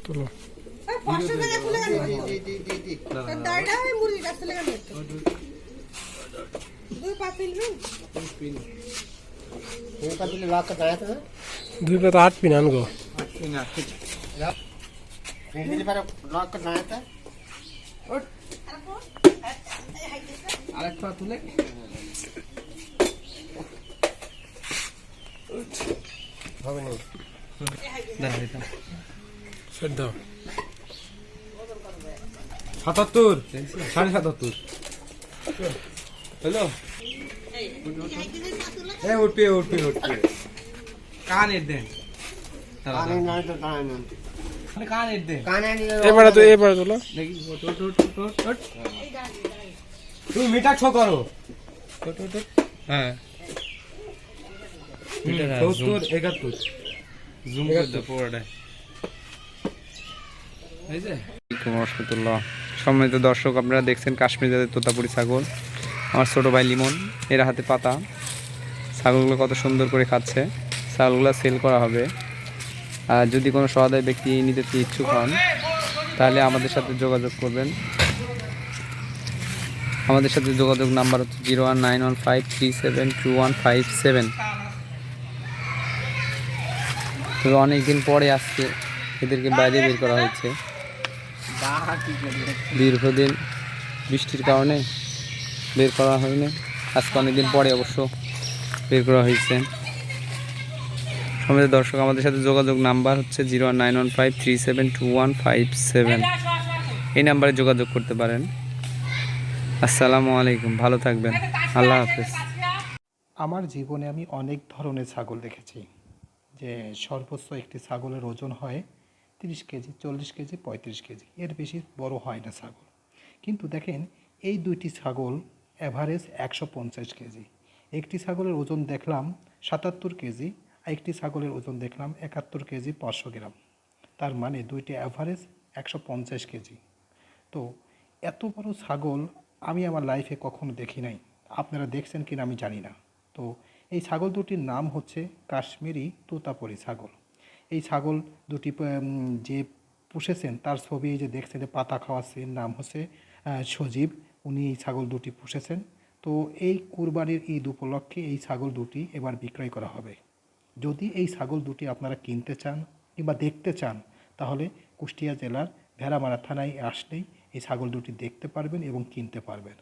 তোলো পাঁচশো টাকা তুলে গেল দাঁড়া ওই মুরগির কাছ থেকে গেল দুই পা ফেলবি দুই পাতা আট পিন আনগো আরেক পা তুলে দাঁড়া দিতাম। দাও সাতাত্তর? সাড়ে সাতাত্তর। হ্যালো? এ উঠবে উঠবে উঠবে। কানের দেন। তুমি মিটার ছ করো। ওঠ। হ্যাঁ। সত্তর একাত্তর। জুম করে সম্মানিত দর্শক, আপনারা দেখছেন কাশ্মীর জাতের তোতাপুরি ছাগল। আমার ছোটো ভাই লিমন, এর হাতে পাতা। ছাগলগুলো কত সুন্দর করে খাচ্ছে। ছাগলগুলো সেল করা হবে। আর যদি কোনো সহায় ব্যক্তি নিতে ইচ্ছুক হন, তাহলে আমাদের সাথে যোগাযোগ করবেন। আমাদের সাথে যোগাযোগ নাম্বার হচ্ছে zero one nine one five three seven two one five seven. তবে অনেকদিন পরে আজকে এদেরকে বাইরে বের করা হয়েছে। দীর্ঘদিন বৃষ্টির কারণে বের করা হয়নি। আজকে অনেকদিন পরে অবশ্য বের করা হয়েছে। আমাদের দর্শক, আমাদের সাথে যোগাযোগ নাম্বার হচ্ছে zero nine one five three seven two one five seven. এই নাম্বারে যোগাযোগ করতে পারেন। আসসালামু আলাইকুম, ভালো থাকবেন। আল্লাহ হাফেজ। আমার জীবনে আমি অনেক ধরনের ছাগল দেখেছি, যে সর্বোচ্চ একটি ছাগলের ওজন হয় তিরিশ কেজি, চল্লিশ কেজি, পঁয়ত্রিশ কেজি। এর বেশি বড় হয় না ছাগল। কিন্তু দেখেন, এই দুইটি ছাগল অ্যাভারেজ একশো পঞ্চাশ কেজি। একটি ছাগলের ওজন দেখলাম সাতাত্তর কেজি আর একটি ছাগলের ওজন দেখলাম একাত্তর কেজি, পাঁচশো গ্রাম। তার মানে দুইটি অ্যাভারেজ একশো পঞ্চাশ কেজি। তো এত বড় ছাগল আমি আমার লাইফে কখনো দেখি নাই। আপনারা দেখছেন কিনা আমি জানি না। তো এই ছাগল দুটির নাম হচ্ছে কাশ্মীরি তোতাপরি ছাগল। এই ছাগল দুটি যে পুষেছেন, তার ছবি যে দেখছেন যে পাতা খাওয়াচ্ছেন নাম হচ্ছে সজীব। উনি এই ছাগল দুটি পুষেছেন। তো এই কুরবানির ঈদ উপলক্ষে এই ছাগল দুটি এবার বিক্রয় করা হবে। যদি এই ছাগল দুটি আপনারা কিনতে চান কিংবা দেখতে চান, তাহলে কুষ্টিয়া জেলার ভেড়ামারা থানায় আসলেই এই ছাগল দুটি দেখতে পারবেন এবং কিনতে পারবেন।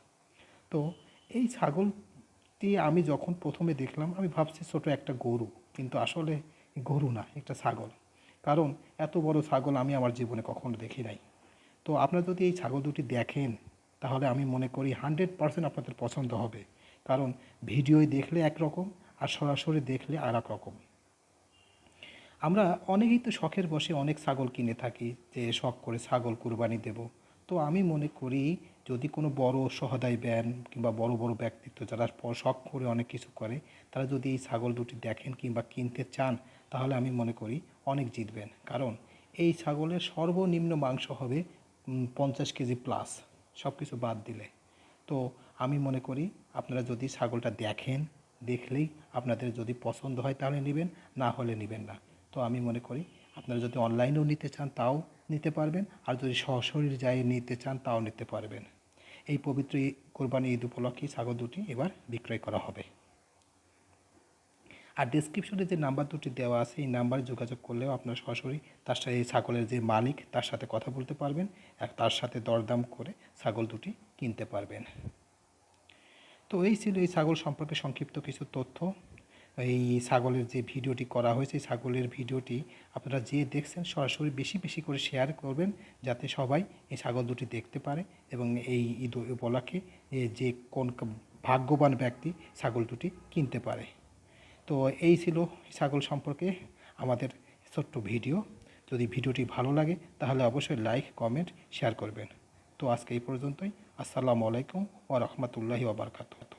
তো এই ছাগলটি আমি যখন প্রথমে দেখলাম, আমি ভাবছি ছোট একটা গরু, কিন্তু আসলে গরু না, একটা ছাগল। কারণ এত বড় ছাগল আমি আমার জীবনে কখনো দেখি নাই। তো আপনারা যদি এই ছাগল দুটি দেখেন, তাহলে আমি মনে করি হান্ড্রেড পারসেন্ট আপনাদের পছন্দ হবে। কারণ ভিডিওয় দেখলে একরকম আর সরাসরি দেখলে আর এক রকম আমরা অনেকেই তো শখের বসে অনেক ছাগল কিনে থাকি, যে শখ করে ছাগল কুরবানি দেব। তো আমি মনে করি যদি কোনো বড় সহদায় ব্যান কিংবা বড় বড় ব্যক্তিত্ব যারা শখ করে অনেক কিছু করে, তারা যদি এই ছাগল দুটি দেখেন কিংবা কিনতে চান, তাহলে আমি মনে করি অনেক জিতবেন। কারণ এই ছাগলের সর্বনিম্ন মাংস হবে পঞ্চাশ কেজি প্লাস সব কিছু বাদ দিলে। তো আমি মনে করি আপনারা যদি ছাগলটা দেখেন, দেখলেই আপনাদের যদি পছন্দ হয় তাহলে নেবেন, না হলে নেবেন না। তো আমি মনে করি আপনারা যদি অনলাইনেও নিতে চান, তাও নিতে পারবেন, আর যদি সশরীর যায় নিতে চান, তাও নিতে পারবেন। এই পবিত্র কোরবানি ঈদ উপলক্ষে ছাগল দুটি এবার বিক্রয় করা হবে। আর ডিসক্রিপশনে যে নাম্বার দুটি দেওয়া আছে, এই নাম্বারে যোগাযোগ করলেও আপনার সরাসরি তার সাথে এই ছাগলের যে মালিক, তার সাথে কথা বলতে পারবেন আর তার সাথে দরদাম করে ছাগল দুটি কিনতে পারবেন। তো এই ছিল এই ছাগল সম্পর্কে সংক্ষিপ্ত কিছু তথ্য। এই ছাগলের যে ভিডিওটি করা হয়েছে ছাগলের ভিডিওটি আপনারা যে দেখছেন সরাসরি বেশি বেশি করে শেয়ার করবেন, যাতে সবাই এই ছাগল দুটি দেখতে পারে এবং এই ঈদ উপলক্ষে যে কোন ভাগ্যবান ব্যক্তি ছাগল দুটি কিনতে পারে। তো এই ছিল ছাগল সম্পর্কে আমাদের ছোট্ট ভিডিও। যদি ভিডিওটি ভালো লাগে, তাহলে অবশ্যই লাইক কমেন্ট শেয়ার করবেন। তো আজকে এই পর্যন্তই। আসসালামু আলাইকুম ওয়া রাহমাতুল্লাহি ওয়া বারাকাতুহু।